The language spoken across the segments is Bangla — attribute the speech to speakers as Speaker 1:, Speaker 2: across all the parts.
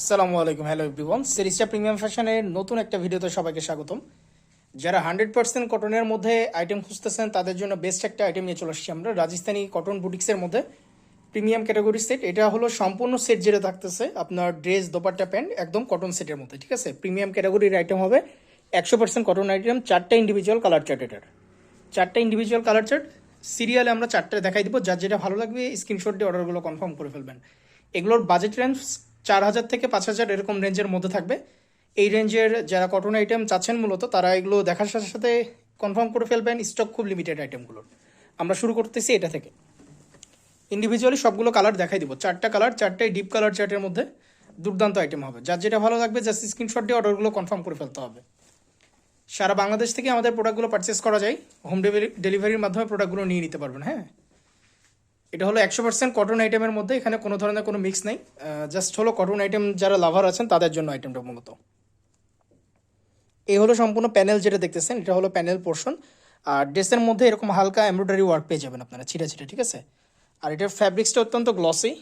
Speaker 1: আসসালামু আলাইকুম, হ্যালো এভরিওয়ান। সিরিজটা প্রিমিয়াম ফ্যাশনের নতুন একটা ভিডিওতে সবাইকে স্বাগতম। যারা হান্ড্রেড পার্সেন্ট কটনের মধ্যে আইটেম খুঁজতেছেন, তাদের জন্য বেস্ট একটা আইটেম নিয়ে চলে আসছি আমরা, রাজস্থানি কটন বুটিক্সের মধ্যে। প্রিমিয়াম ক্যাটাগরি সেট এটা হলো সম্পূর্ণ সেট যেটা থাকতেছে আপনার ড্রেস দোপাট্টা, প্যান্ট, একদম কটন সেটের মধ্যে, ঠিক আছে? প্রিমিয়াম ক্যাটাগরির আইটেম হবে একশো পার্সেন্ট কটন আইটেম চারটা ইন্ডিভিজুয়াল কালার চার্ট এটার। চারটা ইন্ডিভিজুয়াল কালার চার্ট সিরিয়ালে আমরা চারটা দেখাই দিব, যার যেটা ভালো লাগবে স্ক্রিনশট দিয়ে অর্ডারগুলো কনফার্ম করে ফেলবেন। এগুলোর বাজেট রেঞ্জ চার হাজার থেকে পাঁচ হাজার এরকম রেঞ্জের মধ্যে থাকবে। এই রেঞ্জের যারা কটন আইটেম চাচ্ছেন মূলত, তারা এগুলো দেখার সাথে সাথে কনফার্ম করে ফেলবেন স্টক খুব লিমিটেড আইটেমগুলোর আমরা শুরু করতেছি এটা থেকে। ইন্ডিভিজুয়ালি সবগুলো কালার দেখাই দিব। চারটা কালার চারটাই ডিপ কালার চার্টের মধ্যে দুর্দান্ত আইটেম হবে। যার যেটা ভালো লাগবে জাস্ট স্ক্রিনশট দিয়ে অর্ডারগুলো কনফার্ম করে ফেলতে হবে। সারা বাংলাদেশ থেকে আমাদের প্রোডাক্টগুলো পারচেস করা যায়। হোম ডেলিভারির মাধ্যমে প্রোডাক্টগুলো নিয়ে নিতে পারবেন হ্যাঁ? এটা হলো একশো পার্সেন্ট কটন আইটেমের মধ্যে, এখানে কোনো ধরনের কোনো মিক্স নেই। জাস্ট হলো কটন আইটেম যারা লাভার আছেন, তাদের জন্য আইটেমটা মূলত। এই হলো সম্পূর্ণ প্যানেল যেটা দেখতেছেন, এটা হলো প্যানেল পোর্শন আর ড্রেসের মধ্যে এরকম হালকা এমব্রয়ডারি ওয়ার্ক পেয়ে যাবেন আপনারা ছিটা ছিটা ঠিক আছে? আর এটার ফ্যাব্রিক্সটা অত্যন্ত গ্লসি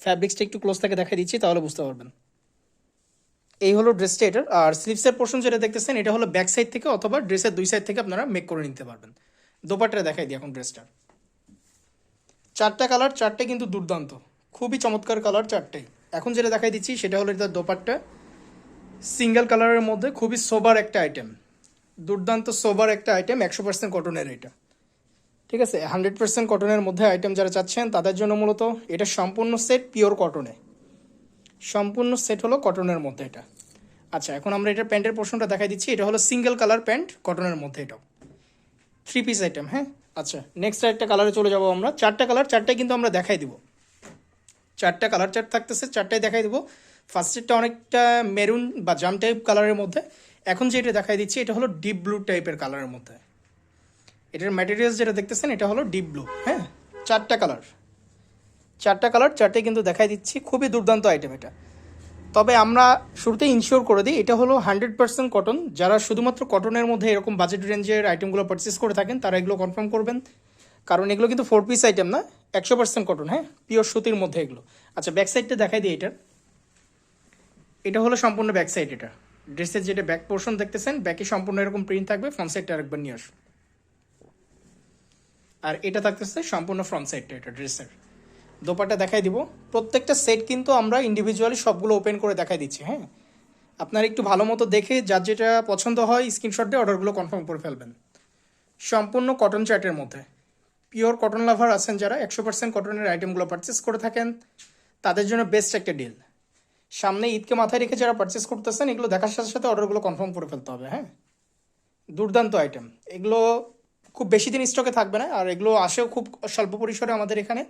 Speaker 1: ফ্যাব্রিক্সটা একটু ক্লোজ থেকে দেখা দিচ্ছি, তাহলে বুঝতে পারবেন। এই হলো ড্রেসটা এটার। আর স্লিভসের পোর্শন যেটা দেখতেছেন, এটা হলো ব্যাক সাইড থেকে অথবা ড্রেসের দুই সাইড থেকে আপনারা মেক করে নিতে পারবেন। দোপাট্টা দেখাই দিই এখন ড্রেসটার চারটা কালার চারটে কিন্তু দুর্দান্ত। খুবই চমৎকার কালার চারটেই এখন যেটা দেখাই দিচ্ছি, সেটা হলো এটার দোপাট্টা। সিঙ্গেল কালারের মধ্যে খুবই সোবার একটা আইটেম দুর্দান্ত সোবার একটা আইটেম একশো পার্সেন্ট কটনের এটা। ঠিক আছে? হান্ড্রেড পার্সেন্ট কটনের মধ্যে আইটেম যারা চাচ্ছেন, তাদের জন্য মূলত এটা সম্পূর্ণ সেট পিওর কটনে সম্পূর্ণ সেট হলো কটনের মধ্যে এটা। আচ্ছা এখন আমরা এটার প্যান্টের পোর্শনটা দেখাই দিচ্ছি। এটা হলো সিঙ্গেল কালার প্যান্ট কটনের মধ্যে এটাও। থ্রি পিস আইটেম হ্যাঁ? আচ্ছা নেক্সট একটা কালারে চলে যাব আমরা। চারটা কালার চারটাই কিন্তু আমরা দেখাই দিব। চারটা কালার চার্ট থাকতেছে, চারটাই দেখাই দিব। ফার্স্টেরটা অনেকটা মেরুন বা জাম টাইপ কালারের মধ্যে। এখন যেটা দেখাই দিচ্ছি, এটা হলো ডিপ ব্লু টাইপের কালারের মধ্যে। এটার ম্যাটেরিয়ালস যেটা দেখতেছেন, এটা হলো ডিপ ব্লু হ্যাঁ? চারটা কালার চারটা কালার চারটে কিন্তু দেখাই দিচ্ছি। খুবই দুর্দান্ত আইটেম এটা। তবে আমরা শুরুতে ইনশিওর করে দিই, এটা হলো হান্ড্রেড পার্সেন্ট কটন যারা শুধুমাত্র কটনের মধ্যে এরকম বাজেট রেঞ্জের আইটেমগুলো পারচেস করে থাকেন, তারা এগুলো কনফার্ম করবেন। কারণ এগুলো কিন্তু ফোর পিস আইটেম না, একশো পার্সেন্ট কটন হ্যাঁ? পিওর সুতির মধ্যে এগুলো। আচ্ছা ব্যাক সাইডটা দেখাই দিই এটার। এটা হলো সম্পূর্ণ ব্যাক সাইড এটা। ড্রেসের যেটা ব্যাক পোর্শন দেখতেছেন ব্যাকে সম্পূর্ণ এরকম প্রিন্ট থাকবে ফ্রন্ট সাইডটা আরেকবার নিয়ে আসুন। আর এটা থাকতেছে সম্পূর্ণ ফ্রন্ট সাইডটা এটা ড্রেসের দোপাটা দেখাই দিব। প্রত্যেকটা সেট কিন্তু আমরা ইন্ডিভিজুয়ালি সবগুলো ওপেন করে দেখাই দিচ্ছি হ্যাঁ? আপনারা একটু ভালো মতো দেখে, যার যেটা পছন্দ হয় স্ক্রিনশট দিয়ে অর্ডারগুলো কনফার্ম করে ফেলবেন। সম্পূর্ণ কটন চার্টের মধ্যে। পিওর কটন লাভার আছেন যারা, একশো পার্সেন্ট কটনের আইটেমগুলো পারচেস করে থাকেন, তাদের জন্য বেস্ট একটা ডিল সামনে ঈদকে মাথায় রেখে যারা পারচেস করতেছেন, এগুলো দেখার সাথে সাথে অর্ডারগুলো কনফার্ম করে ফেলতে হবে হ্যাঁ? দুর্দান্ত আইটেম এগুলো খুব বেশি দিন স্টকে থাকবে না, আর এগুলো আসেও খুব স্বল্প পরিসরে আমাদের এখানে।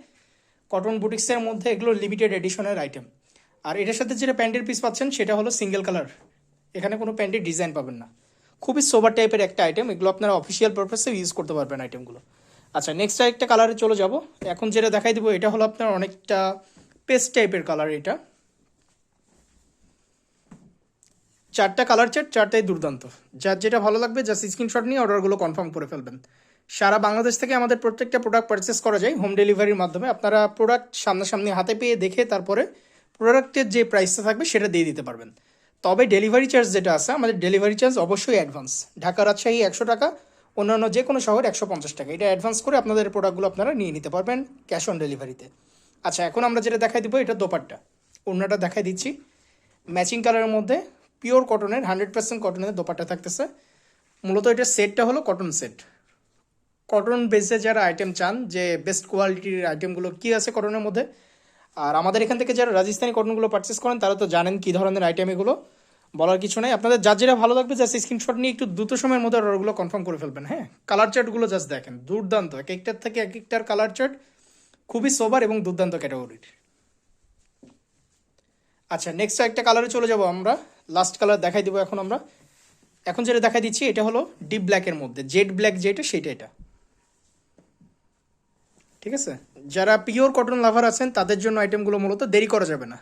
Speaker 1: কটন বুটিক্সের মধ্যে এগুলো লিমিটেড এডিশনের আইটেম আর এটার সাথে যেটা প্যান্টের পিস পাচ্ছেন, সেটা হলো সিঙ্গেল কালার এখানে কোনো প্যান্টের ডিজাইন পাবেন না। খুবই সোবার টাইপের একটা আইটেম এগুলো আপনারা অফিসিয়াল পারপাসে ইউজ করতে পারবেন আইটেমগুলো আচ্ছা নেক্সট আরেকটা কালারে চলে যাব। এখন যেটা দেখাই দিব, এটা হলো আপনার অনেকটা পেস্ট টাইপের কালার এটা। চারটা কালার চার্ট চারটাই দুর্দান্ত। যার যেটা ভালো লাগবে জাস্ট স্ক্রিনশট নিয়ে অর্ডারগুলো কনফার্ম করে ফেলবেন। সারা বাংলাদেশ থেকে আমাদের প্রত্যেকটা প্রোডাক্ট পারচেস করা যায় হোম ডেলিভারির মাধ্যমে। আপনারা প্রোডাক্ট সামনাসামনি হাতে পেয়ে দেখে তারপরে প্রোডাক্টের যে প্রাইসটা থাকবে সেটা দিয়ে দিতে পারবেন। তবে ডেলিভারি চার্জ যেটা আছে, আমাদের ডেলিভারি চার্জ অবশ্যই অ্যাডভান্স ঢাকা রাজশাহী একশো টাকা, অন্যান্য যে কোনো শহর একশো পঞ্চাশ টাকা। এটা অ্যাডভান্স করে আপনাদের প্রোডাক্টগুলো আপনারা নিয়ে নিতে পারবেন ক্যাশ অন ডেলিভারিতে আচ্ছা এখন আমরা যেটা দেখাই দিব, এটা দোপাট্টা। অন্যটা দেখাই দিচ্ছি। ম্যাচিং কালারের মধ্যে পিওর কটনের হান্ড্রেড পার্সেন্ট কটনের দোপাট্টা থাকতেছে। মূলত এটা সেটটা হলো কটন সেট কটন বেসে যারা আইটেম চান, যে বেস্ট কোয়ালিটির আইটেমগুলো কী আছে কটনের মধ্যে? আর আমাদের এখান থেকে যারা রাজস্থানি কটনগুলো পারচেস করেন, তারা তো জানেন কী ধরনের আইটেম এগুলো। বলার কিছু নেই। আপনাদের যার যেটা ভালো লাগবে জাস্ট স্ক্রিনশট নিয়ে একটু দ্রুত সময়ের মধ্যে অর্ডারগুলো কনফার্ম করে ফেলবেন হ্যাঁ? কালার চার্টগুলো জাস্ট দেখেন, দুর্দান্ত। এক একটার থেকে এক একটার কালার চার্ট খুবই সোবার এবং দুর্দান্ত ক্যাটাগরির আচ্ছা নেক্সট একটা কালারে চলে যাব আমরা। লাস্ট কালার দেখাই দেবো এখন আমরা। এখন যেটা দেখাই দিচ্ছি, এটা হলো ডিপ ব্ল্যাকের মধ্যে। জেড ব্ল্যাক যেটা, সেটা এটা। ঠিক আছে? যারা পিওর কটন লাভার আছেন, তাদের জন্য আইটেমগুলো মূলত দেরি করা যাবে না।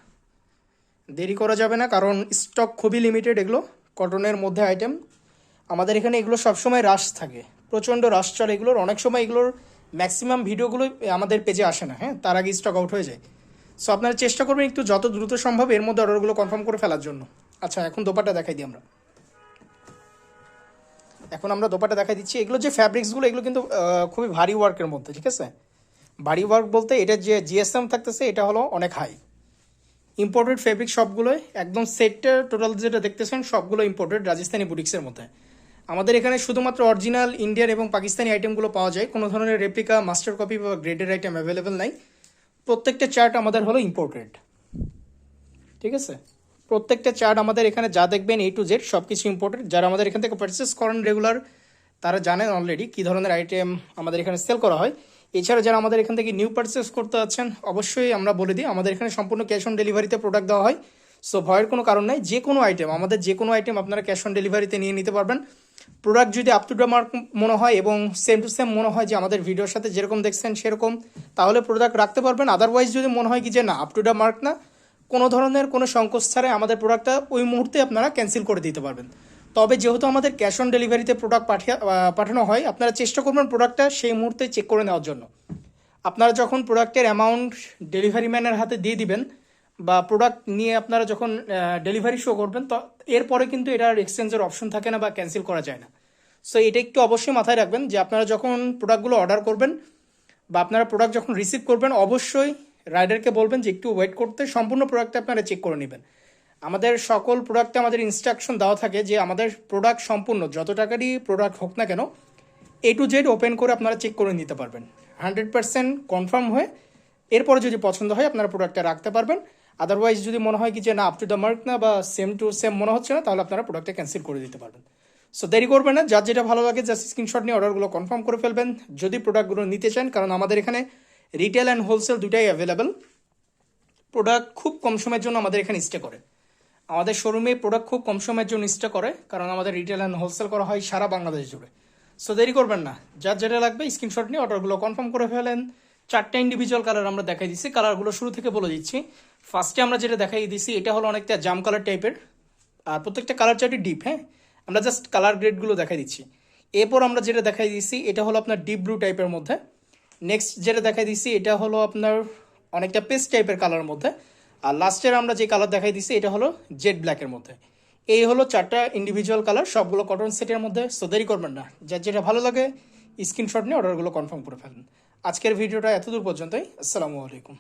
Speaker 1: দেরি করা যাবে না, কারণ স্টক খুবই লিমিটেড এগুলো কটনের মধ্যে আইটেম আমাদের এখানে এগুলো সবসময় রাশ থাকে, প্রচণ্ড রাশ চলে এগুলোর। অনেক সময় এগুলোর ম্যাক্সিমাম ভিডিওগুলো আমাদের পেজে আসে না হ্যাঁ? তার আগে স্টক আউট হয়ে যায়। সো আপনারা চেষ্টা করবেন একটু যত দ্রুত সম্ভব এর মধ্যে অর্ডারগুলো কনফার্ম করে ফেলার জন্য। আচ্ছা এখন দোপাটা দেখাই দিই আমরা। এখন আমরা দোপাটা দেখাই দিচ্ছি। এগুলো যে ফ্যাব্রিক্সগুলো এগুলো কিন্তু খুবই ভারী ওয়ার্কের মধ্যে, ঠিক আছে? ভারী ওয়ার্ক বলতে এটা যে জিএসএম থাকতেছে, এটা হলো অনেক হাই ইম্পোর্টেড ফেব্রিক সবগুলোই একদম সেটটা টোটাল যেটা দেখতেছেন, সবগুলো ইম্পোর্টেড রাজস্থানি বুটিক্সের মধ্যে। আমাদের এখানে শুধুমাত্র অরিজিনাল ইন্ডিয়ান এবং পাকিস্তানি আইটেমগুলো পাওয়া যায়, কোনো ধরনের রেপ্লিকা মাস্টার কপি বা গ্রেডের আইটেম অ্যাভেলেবেল নাই। প্রত্যেকটা চার্ট আমাদের হলো ইম্পোর্টেড ঠিক আছে? প্রত্যেকটা চার্ট আমাদের এখানে যা দেখবেন এ টু জেড সব কিছু ইম্পোর্টেড যারা আমাদের এখান থেকে পারচেস করেন রেগুলার তারা জানেন অলরেডি কী ধরনের আইটেম আমাদের এখানে সেল করা হয়। এছাড়া যারা আমাদের এখান থেকে নিউ পারচেস করতে আছেন অবশ্যই আমরা বলে দিই, আমাদের এখানে সম্পূর্ণ ক্যাশ অন ডেলিভারিতে প্রোডাক্ট দেওয়া হয়। সো ভয়ের কোনো কারণ নাই, যে কোনো আইটেম আমাদের যে কোনো আইটেম আপনারা ক্যাশ অন ডেলিভারিতে নিয়ে নিতে পারবেন। প্রোডাক্ট যদি আপ টু ডে মার্ক মনে হয় এবং সেম টু সেম মনে হয় যে আমাদের ভিডিওর সাথে যেরকম দেখছেন সেরকম, তাহলে প্রোডাক্ট রাখতে পারবেন। আদারওয়াইজ যদি মনে হয় কি যে না আপ টু ডে মার্ক না, কোনো ধরনের কোনো সংকোচ ছাড়াই আমাদের প্রোডাক্টটা ওই মুহূর্তে আপনারা ক্যান্সেল করে দিতে পারবেন। তবে যেহেতু আমাদের ক্যাশ অন ডেলিভারিতে প্রোডাক্ট পাঠিয়ে পাঠানো হয়, আপনারা চেষ্টা করবেন প্রোডাক্টটা সেই মুহূর্তে চেক করে নেওয়ার জন্য। আপনারা যখন প্রোডাক্টের অ্যামাউন্ট ডেলিভারি ম্যানের হাতে দিয়ে দিবেন বা প্রোডাক্ট নিয়ে আপনারা যখন ডেলিভারি শো করবেন, তো এরপরে কিন্তু এটার এক্সচেঞ্জের অপশন থাকে না বা ক্যান্সেল করা যায় না। সো এটা একটু অবশ্যই মাথায় রাখবেন যে আপনারা যখন প্রোডাক্টগুলো অর্ডার করবেন বা আপনারা প্রোডাক্ট যখন রিসিভ করবেন, অবশ্যই রাইডারকে বলবেন যে একটু ওয়েট করতে, সম্পূর্ণ প্রোডাক্টটা আপনারা চেক করে নেবেন। আমাদের সকল প্রোডাক্টে আমাদের ইনস্ট্রাকশন দেওয়া থাকে যে আমাদের প্রোডাক্ট সম্পূর্ণ, যত টাকারই প্রোডাক্ট হোক না কেন এ টু জেড ওপেন করে আপনারা চেক করে নিতে পারবেন। হান্ড্রেড পার্সেন্ট কনফার্ম হয়ে এরপরে যদি পছন্দ হয় আপনারা প্রোডাক্টটা রাখতে পারবেন। আদারওয়াইজ যদি মনে হয় কি যে না আপ টু দ্য মার্ক না বা সেম টু সেম মনে হচ্ছে না, তাহলে আপনারা প্রোডাক্টটা ক্যান্সেল করে দিতে পারবেন। সো দেরি করবেন না, যার যেটা ভালো লাগে জাস্ট স্ক্রিনশট নিয়ে অর্ডারগুলো কনফার্ম করে ফেলবেন। যদি প্রোডাক্টগুলো নিতে চান, কারণ আমাদের এখানে রিটেল অ্যান্ড হোলসেল দুটাই অ্যাভেলেবেল প্রোডাক্ট খুব কম সময়ের জন্য আমাদের এখানে স্টে করে। আমাদের শোরুমে প্রোডাক্ট খুব কম সময়ের জন্য স্টে করে, কারণ আমাদের রিটেল অ্যান্ড হোলসেল করা হয় সারা বাংলাদেশ জুড়ে। সো দেরি করবেন না। যার যেটা লাগবে স্ক্রিনশট নিয়ে অর্ডারগুলো কনফার্ম করে ফেলেন। চারটা ইন্ডিভিজুয়াল কালার আমরা দেখাই দিচ্ছি। কালারগুলো শুরু থেকে বলে দিচ্ছি। ফার্স্টে আমরা যেটা দেখাই দিচ্ছি, এটা হলো অনেকটা জাম কালার টাইপের আর প্রত্যেকটা কালার চার্টই ডিপ হ্যাঁ? আমরা জাস্ট কালার গ্রেডগুলো দেখাই দিচ্ছি। এরপর আমরা যেটা দেখাই দিচ্ছি, এটা হলো আপনার ডিপ ব্লু টাইপের মধ্যে। নেক্সট যেটা দেখাই দিচ্ছি, এটা হলো আপনার অনেকটা পেস্ট টাইপের কালার মধ্যে। আর লাস্টের আমরা যে কালার দেখাই দিচ্ছি এটা হলো জেড ব্ল্যাকের মধ্যে। এই হলো চারটা ইন্ডিভিজুয়াল কালার সবগুলো কটন সেটের মধ্যে সো দেরি করবেন না। যার যেটা ভালো লাগে স্ক্রিনশট নিয়ে অর্ডারগুলো কনফার্ম করে ফেলেন। আজকের ভিডিওটা এতদূর পর্যন্তই, আসসালামু আলাইকুম।